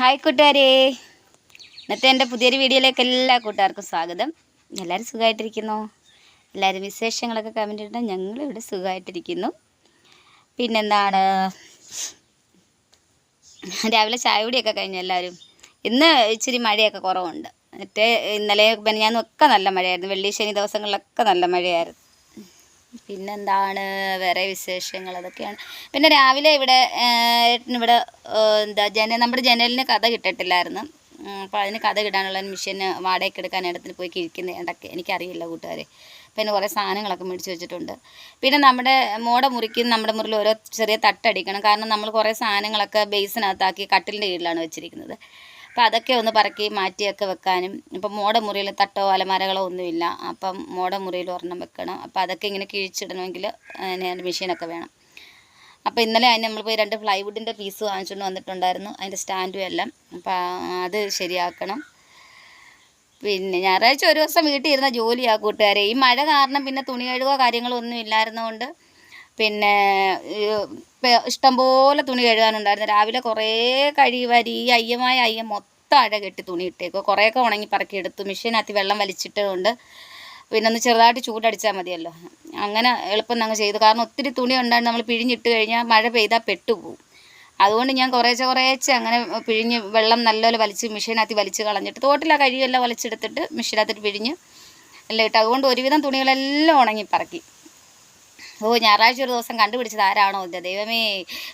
Hi കൂട്ടുകാരെ. ഇന്നത്തെ എന്റെ പുതിയൊരു വീഡിയോയിലേക്ക് എല്ലാ കൂട്ടുകാർക്കും സ്വാഗതം. എല്ലാവരും സുഖമായിട്ടിരിക്കുന്നു? എല്ലാവരും വിശേഷങ്ങളൊക്കെ കമന്റ് ഇട്ടാൽ ഞങ്ങളിവിടെ സുഖമായിട്ടിരിക്കുന്നു. പിന്നെന്താണ്? രാവിലെ ചായ കുടിയൊക്കെ കഴിഞ്ഞു എല്ലാവരും. ഇന്ന് ഇച്ചിരി മഴയൊക്കെ കുറവുണ്ട്. മറ്റേ ഇന്നലെ ഒക്കെ നല്ല മഴയായിരുന്നു. വെള്ളി ശനി ദിവസങ്ങളിലൊക്കെ നല്ല മഴയായിരുന്നു. പിന്നെന്താണ്? വേറെ വിശേഷങ്ങൾ അതൊക്കെയാണ്. പിന്നെ രാവിലെ ഇവിടെ ഇവിടെ എന്താ ജന നമ്മുടെ ജനലിന് കഥ കിട്ടിട്ടില്ലായിരുന്നു. അപ്പോൾ അതിന് കഥ കിട്ടാനുള്ള മിഷീന് വാടകയ്ക്ക് എടുക്കാൻ ഇടത്തിൽ പോയി കിഴിക്കുന്ന ഇടയ്ക്ക് എനിക്കറിയില്ല കൂട്ടുകാരെ. പിന്നെ കുറേ സാധനങ്ങളൊക്കെ മേടിച്ച് വെച്ചിട്ടുണ്ട്. പിന്നെ നമ്മുടെ മോടെ മുറിക്ക് നമ്മുടെ മുറിയിൽ ഓരോ ചെറിയ തട്ടടിക്കണം. കാരണം നമ്മൾ കുറേ സാധനങ്ങളൊക്കെ ബേസിനകത്താക്കി കട്ടിലിന്റെ കീഴിലാണ് വെച്ചിരിക്കുന്നത്. അപ്പോൾ അതൊക്കെ ഒന്ന് പറക്കി മാറ്റിയൊക്കെ വെക്കാനും. ഇപ്പം മോടെ മുറിയിൽ തട്ടോ അലമാരകളോ ഒന്നുമില്ല. അപ്പം മോടെ മുറിയിൽ ഒരെണ്ണം വെക്കണം. അപ്പം അതൊക്കെ ഇങ്ങനെ കിഴിച്ചിടണമെങ്കിൽ മെഷീനൊക്കെ വേണം. അപ്പോൾ ഇന്നലെ അതിന് നമ്മൾ പോയി രണ്ട് പ്ലൈവുഡിന്റെ പീസ് വാങ്ങിച്ചുകൊണ്ട് വന്നിട്ടുണ്ടായിരുന്നു. അതിന്റെ സ്റ്റാൻഡും എല്ലാം. അപ്പം അത് ശരിയാക്കണം. പിന്നെ ഞായറാഴ്ച ഒരു ദിവസം വീട്ടിൽ ഇരുന്ന ജോലിയാ കൂട്ടുകാരെ. ഈ മഴ കാരണം പിന്നെ തുണി കഴുകോ കാര്യങ്ങളോ ഒന്നും ഇല്ലായിരുന്നതുകൊണ്ട് പിന്നെ ഇഷ്ടംപോലെ തുണി കഴുകാനുണ്ടായിരുന്നു. രാവിലെ കുറേ കഴിയുവാരി ഈ അയ്യമായ അയ്യം മൊത്തം അഴ കെട്ടി തുണി ഇട്ടേക്കും കുറേയൊക്കെ ഉണങ്ങി പറക്കി എടുത്തു. മെഷീനകത്ത് വെള്ളം വലിച്ചിട്ടുണ്ട് പിന്നെ ഒന്ന് ചെറുതായിട്ട് ചൂടടിച്ചാൽ മതിയല്ലോ. അങ്ങനെ എളുപ്പം അങ്ങ് ചെയ്തു. കാരണം ഒത്തിരി തുണി ഉണ്ടായിരുന്നു നമ്മൾ പിഴിഞ്ഞിട്ട് കഴിഞ്ഞാൽ മഴ പെയ്താൽ പെട്ടുപോകും അതുകൊണ്ട് ഞാൻ കുറേശ്ശെ കുറേശ്ശെ അങ്ങനെ പിഴിഞ്ഞ് വെള്ളം നല്ലപോലെ വലിച്ച് മെഷീനകത്ത് വലിച്ച് കളഞ്ഞിട്ട് തോട്ടിലെ കഴിയുമെല്ലാം വലിച്ചെടുത്തിട്ട് മെഷീനകത്തിട്ട് പിഴിഞ്ഞ് എല്ലാം ഇട്ട്. അതുകൊണ്ട് ഒരുവിധം തുണികളെല്ലാം ഉണങ്ങി പറക്കി. ഓ ഞായറാഴ്ച ഒരു ദിവസം കണ്ടുപിടിച്ചത് ആരാണോ ഇത്? ദൈവമേ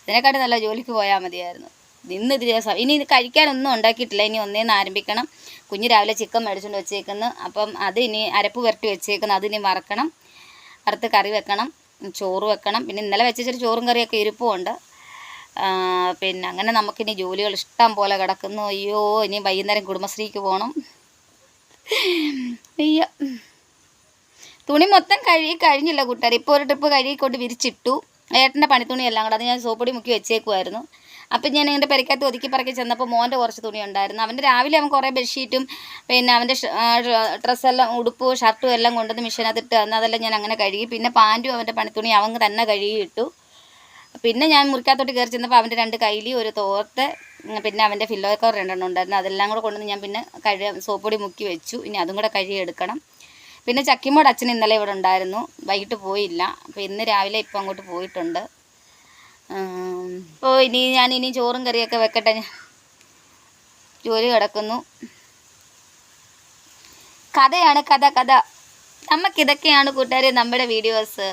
ഇതിനെക്കാട്ടി നല്ല ജോലിക്ക് പോയാൽ മതിയായിരുന്നു. ഇന്ന് ഇത് ദിവസം ഇനി കഴിക്കാനൊന്നും ഉണ്ടാക്കിയിട്ടില്ല. ഇനി ഒന്നേന്ന് ആരംഭിക്കണം. കുഞ്ഞ് രാവിലെ ചിക്കൻ മേടിച്ചുകൊണ്ട് വെച്ചേക്കുന്നു. അപ്പം അത് ഇനി അരപ്പ് പുരട്ടി വെച്ചേക്കുന്നു. അതിനി വറക്കണം. വറുത്ത് കറി വെക്കണം. ചോറ് വെക്കണം. പിന്നെ ഇന്നലെ വെച്ചിട്ട് ചോറും കറിയൊക്കെ ഇരിപ്പുമുണ്ട് പിന്നെ അങ്ങനെ നമുക്കിനി ജോലികൾ ഇഷ്ടം പോലെ കിടക്കുന്നു. അയ്യോ ഇനി വൈകുന്നേരം കുടുംബശ്രീക്ക് പോകണം അയ്യോ. തുണി മൊത്തം കഴുകി കഴിഞ്ഞില്ല കൂട്ടുകാർ. ഇപ്പോൾ ഒരു ട്രിപ്പ് കഴുകിക്കൊണ്ട് വിരിച്ചിട്ടു. ഏട്ടന്റെ പണിത്തുണി എല്ലാം കൂടെ അത് ഞാൻ സോപ്പൊടി മുക്കി വെച്ചേക്കുമായിരുന്നു അപ്പം ഞാൻ എന്റെ പെരക്കകത്ത് ഒതുക്കി പറക്കി ചെന്നപ്പോൾ മോന്റെ കുറച്ച് തുണി ഉണ്ടായിരുന്നു. അവന്റെ രാവിലെ അവൻ കുറേ ബെഡ്ഷീറ്റും പിന്നെ അവന്റെ ഡ്രസ്സെല്ലാം ഉടുപ്പും ഷർട്ടും എല്ലാം കൊണ്ടുവന്ന് മിഷീനകത്തിട്ട് തന്നു അതെല്ലാം ഞാൻ അങ്ങനെ കഴുകി. പിന്നെ പാന്റും അവന്റെ പണിത്തുണി അവൻ തന്നെ കഴുകി ഇട്ടു പിന്നെ ഞാൻ മുറിക്കകത്തോട്ട് കയറി ചെന്നപ്പോൾ അവന്റെ രണ്ട് കയ്യിൽ ഒരു തോർത്ത് പിന്നെ അവന്റെ ഫില്ലോ കവർ രണ്ടെണ്ണം ഉണ്ടായിരുന്നു. അതെല്ലാം കൂടെ കൊണ്ടുവന്ന് ഞാൻ പിന്നെ കഴുക സോപ്പൊടി മുക്കി വെച്ചു. ഇനി അതും കൂടെ കഴുകി എടുക്കണം. പിന്നെ ചക്കിമോട് അച്ഛൻ ഇന്നലെ ഇവിടെ ഉണ്ടായിരുന്നു. വൈകിട്ട് പോയില്ല. അപ്പോൾ ഇന്ന് രാവിലെ ഇപ്പം അങ്ങോട്ട് പോയിട്ടുണ്ട്. അപ്പോൾ ഇനി ഞാൻ ഇനി ചോറും കറിയൊക്കെ വെക്കട്ടെ. ജോലി കിടക്കുന്നു. കഥയാണ് കഥ കഥ. നമുക്കിതൊക്കെയാണ് കൂട്ടുകാരെ നമ്മുടെ വീഡിയോസ്.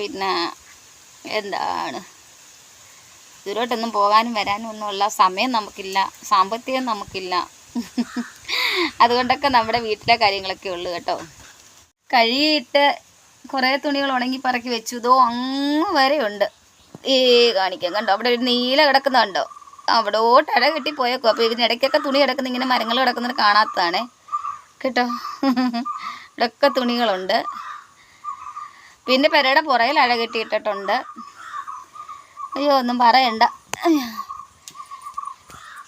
പിന്നെ എന്താണ്? ദൂരോട്ടൊന്നും പോകാനും വരാനും ഒന്നുമുള്ള സമയം നമുക്കില്ല. സാമ്പത്തികം നമുക്കില്ല. അതുകൊണ്ടൊക്കെ നമ്മുടെ വീട്ടിലെ കാര്യങ്ങളൊക്കെ ഉള്ളു കേട്ടോ. കഴുകിയിട്ട് കുറേ തുണികൾ ഉണങ്ങി പറക്കി വെച്ചു. ഇതോ അങ്ങ് വരെ ഉണ്ട്. ഏ കാണിക്കാം. കണ്ടോ? അവിടെ ഒരു നീല കിടക്കുന്നുണ്ടോ അവിടോട്ട് ഇട കെട്ടി പോയേക്കോ അപ്പോൾ ഇതിനിടയ്ക്കൊക്കെ തുണി കിടക്കുന്ന ഇങ്ങനെ മരങ്ങൾ കിടക്കുന്നത് കാണാത്താണ് കേട്ടോ? ഇവിടെയൊക്കെ തുണികളുണ്ട്. പിന്നെ പെരയുടെ പുറയിൽ അഴ കെട്ടിയിട്ടിട്ടുണ്ട്. അയ്യോ ഒന്നും പറയണ്ട.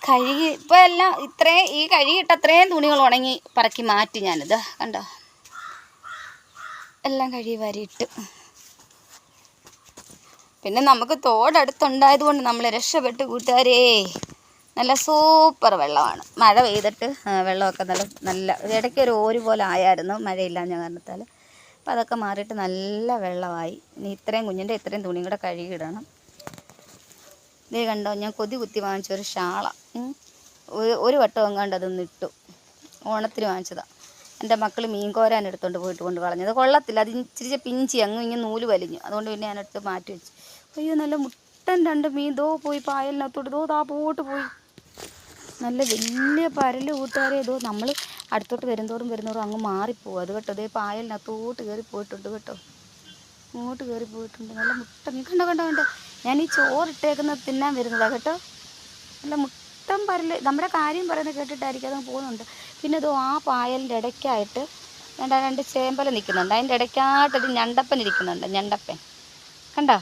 കഴുകി ഇപ്പോൾ എല്ലാം ഇത്രയും ഈ കഴുകിയിട്ട് അത്രയും തുണികൾ ഉണങ്ങി പറക്കി മാറ്റി ഞാനിത്. കണ്ടോ? എല്ലാം കഴുകി വരിയിട്ട്. പിന്നെ നമുക്ക് തോടടുത്തുണ്ടായത് കൊണ്ട് നമ്മൾ രക്ഷപ്പെട്ട് കൂട്ടുകാരേ. നല്ല സൂപ്പർ വെള്ളമാണ്. മഴ പെയ്തിട്ട് വെള്ളമൊക്കെ നല്ല നല്ല ഇടയ്ക്ക് ഒരു ഓര് പോലെ ആയായിരുന്നു മഴയില്ലാഞ്ഞ കാരണത്താൽ അപ്പം അതൊക്കെ മാറിയിട്ട് നല്ല വെള്ളമായി. ഇനി ഇത്രയും കുഞ്ഞിന്റെ ഇത്രയും തുണിയും കൂടെ കഴുകിയിടണം. ഇതേ കണ്ടോ ഞാൻ കൊതി കുത്തി വാങ്ങിച്ച ഒരു ഷാള. ഒരു- വട്ടം എങ്ങാണ്ട് അതൊന്ന് ഇട്ടു. ഓണത്തിന് വാങ്ങിച്ചതാണ് എന്റെ മക്കൾ മീൻ കോരാൻ എടുത്തോണ്ട് പോയിട്ട് കൊണ്ട് കളഞ്ഞത് കൊള്ളത്തില്ല. അത് ഇച്ചിരി പിഞ്ചി അങ്ങ് ഇങ്ങനെ നൂൽ വലിഞ്ഞു. അതുകൊണ്ട് പിന്നെ ഞാനെടുത്ത് മാറ്റി വെച്ചു. അയ്യോ നല്ല മുട്ടൻ രണ്ട് മീൻ. ദോ പോയി പായലിനകത്തോട്ട്. ദോ താ പോട്ട് പോയി. നല്ല വലിയ പരൽ കൂട്ടുകാരെ. ഇതോ നമ്മൾ അടുത്തോട്ട് വരുന്നതോറും വരുന്നോറും അങ്ങ് മാറിപ്പോവും. അത് കേട്ടോ അതേ പായലിനകത്തോട്ട് കയറി പോയിട്ടുണ്ട് കേട്ടോ. അങ്ങോട്ട് കയറി പോയിട്ടുണ്ട് നല്ല മുട്ട മീൻ കണ്ടോ കണ്ടോ കണ്ടോ. ഞാൻ ഈ ചോറിട്ടേക്കുന്നത് തിന്നാൻ വരുന്നതാണ് കേട്ടോ. നല്ല മുട്ടം പരൽ നമ്മുടെ കാര്യം പറയുന്നത് കേട്ടിട്ടായിരിക്കും അത് പോകുന്നുണ്ട്. പിന്നെ ഇതോ ആ പായലിന്റെ ഇടയ്ക്കായിട്ട് രണ്ട് രണ്ട് ചേമ്പല നിൽക്കുന്നുണ്ട്. അതിന്റെ ഇടയ്ക്കായിട്ടൊരു ഞണ്ടപ്പൻ ഇരിക്കുന്നുണ്ട് ഞണ്ടപ്പൻ. കണ്ടോ?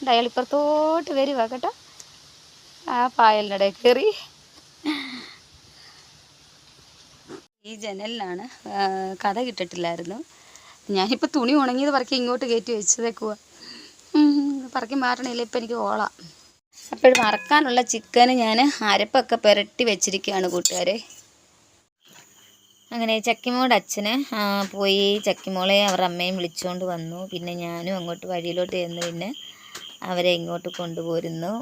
കണ്ടോ അയാൾ ഇപ്പുറത്തോട്ട് വരുവാ കേട്ടോ. ആ പായലിന്റെ ഇടയിൽ കയറി. ഈ ജനലിലാണ് കഥ കിട്ടിട്ടില്ലായിരുന്നു. ഞാനിപ്പോൾ തുണി ഉണങ്ങിയത് പറക്കി ഇങ്ങോട്ട് കയറ്റി വെച്ചതേക്കുവാ പറക്കി മാറ്റണില്ല ഇപ്പം എനിക്ക് ഓളാം. അപ്പോൾ മറക്കാനുള്ള ചിക്കന് ഞാൻ അരപ്പൊക്കെ പുരട്ടി വെച്ചിരിക്കുകയാണ് കൂട്ടുകാരെ. അങ്ങനെ ചക്കിമോളുടെ അച്ഛന് പോയി. ചക്കിമോളെ അവരുടെ അമ്മയും വിളിച്ചുകൊണ്ട് വന്നു. പിന്നെ ഞാനും അങ്ങോട്ട് വഴിയിലോട്ട് ചെന്ന് പിന്നെ അവരെ ഇങ്ങോട്ട് കൊണ്ടുപോരുന്നു.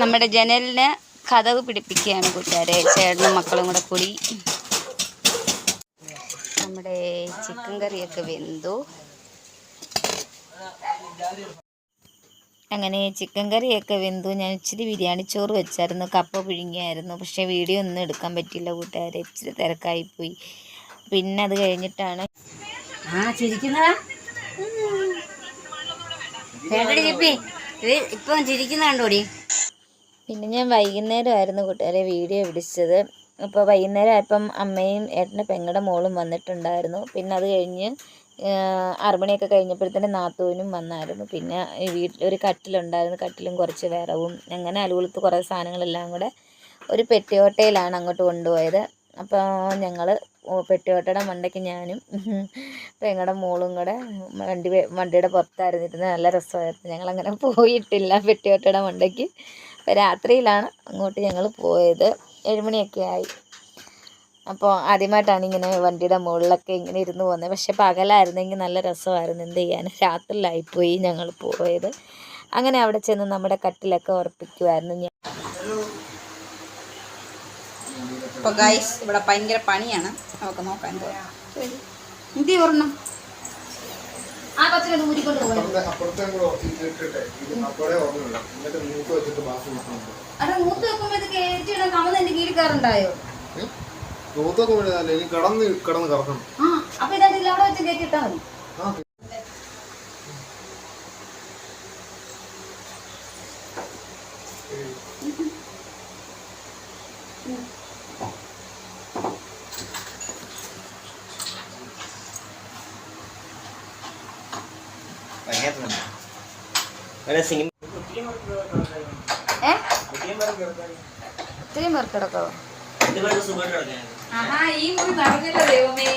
നമ്മുടെ ജനലിന് കഥവ് പിടിപ്പിക്കുകയാണ് കൂട്ടുകാരെ. ചേട്ടനും മക്കളും കൂടെ കൂടി. നമ്മുടെ ചിക്കൻ കറിയൊക്കെ വെന്തു. അങ്ങനെ ചിക്കൻ കറിയൊക്കെ വെന്തു. ഞാൻ ഇച്ചിരി ബിരിയാണി ചോറ് വെച്ചായിരുന്നു. കപ്പ പിഴുങ്ങിയായിരുന്നു. പക്ഷേ വീഡിയോ ഒന്നും എടുക്കാൻ പറ്റില്ല കൂട്ടുകാരെ. ഇച്ചിരി തിരക്കായിപ്പോയി. പിന്നെ അത് കഴിഞ്ഞിട്ടാണ് ഇപ്പം ചിരിക്കുന്ന കണ്ടോടി പിന്നെ ഞാൻ വൈകുന്നേരമായിരുന്നു കൂട്ടുകാരെ വീഡിയോ പിടിച്ചത് അപ്പോൾ വൈകുന്നേരം ആയപ്പം അമ്മയും ഏട്ടന്റെ പെങ്ങളുടെ മോളും വന്നിട്ടുണ്ടായിരുന്നു. പിന്നെ അത് കഴിഞ്ഞ് ആറുമണിയൊക്കെ കഴിഞ്ഞപ്പോഴത്തേന് നാത്തൂനും വന്നായിരുന്നു. പിന്നെ വീട്ടിൽ ഒരു കട്ടിലുണ്ടായിരുന്നു. കട്ടിലും കുറച്ച് വിറവും അങ്ങനെ അലുകുളത്ത് കുറേ സാധനങ്ങളെല്ലാം കൂടെ ഒരു പെട്ടിയോട്ടയിലാണ് അങ്ങോട്ട് കൊണ്ടുപോയത്. അപ്പോൾ ഞങ്ങൾ പെട്ടിയോട്ടയുടെ മണ്ടയ്ക്ക് ഞാനും പെങ്ങളുടെ മോളും കൂടെ വണ്ടി വണ്ടിയുടെ പുറത്തായിരുന്നിരുന്നത്. നല്ല രസമായിരുന്നു. ഞങ്ങളങ്ങനെ പോയിട്ടില്ല പെട്ടിയോട്ടയുടെ മണ്ടയ്ക്ക്. രാത്രിയിലാണ് അങ്ങോട്ട് ഞങ്ങൾ പോയത്. ഏഴുമണിയൊക്കെ ആയി. അപ്പോൾ ആദ്യമായിട്ടാണ് ഇങ്ങനെ വണ്ടിയുടെ മുകളിലൊക്കെ ഇങ്ങനെ ഇരുന്ന് പോകുന്നത്. പക്ഷെ പകലായിരുന്നെങ്കിൽ നല്ല രസമായിരുന്നു. എന്ത് ചെയ്യാൻ? രാത്രിയിലായിപ്പോയി ഞങ്ങൾ പോയത്. അങ്ങനെ അവിടെ ചെന്ന് നമ്മുടെ കട്ടിലൊക്കെ ഉറപ്പിക്കുമായിരുന്നു ഞാൻ അപ്പോൾ ഗൈസ് ഇവിടെ ഭയങ്കര പണിയാണ്. നമുക്ക് നോക്കാൻ എന്തോ എന്ത് ഒരെണ്ണം ആ കൊച്ചിനെ ഊരിക്കൊണ്ട് വെക്കുന്നുണ്ട് അവിടെ മൂത്ത് വെക്കുമ്പോ ഇത് കയറ്റിയിടാൻ കമന്ന് എന്റെ കീഴിൽ കയറുണ്ടായോ? മൂത്തൊക്കെ കടന്ന് കിടന്ന് കറക്കണം. ആ അപ്പൊ ഇതായിട്ട് അവിടെ വെച്ച് കേട്ടിട്ടാ മതി. ഇത്രയും പേർക്ക് കിടക്കാവോ ആഹാ ഈ മുറി നടന്നില്ല ദൈവമേ.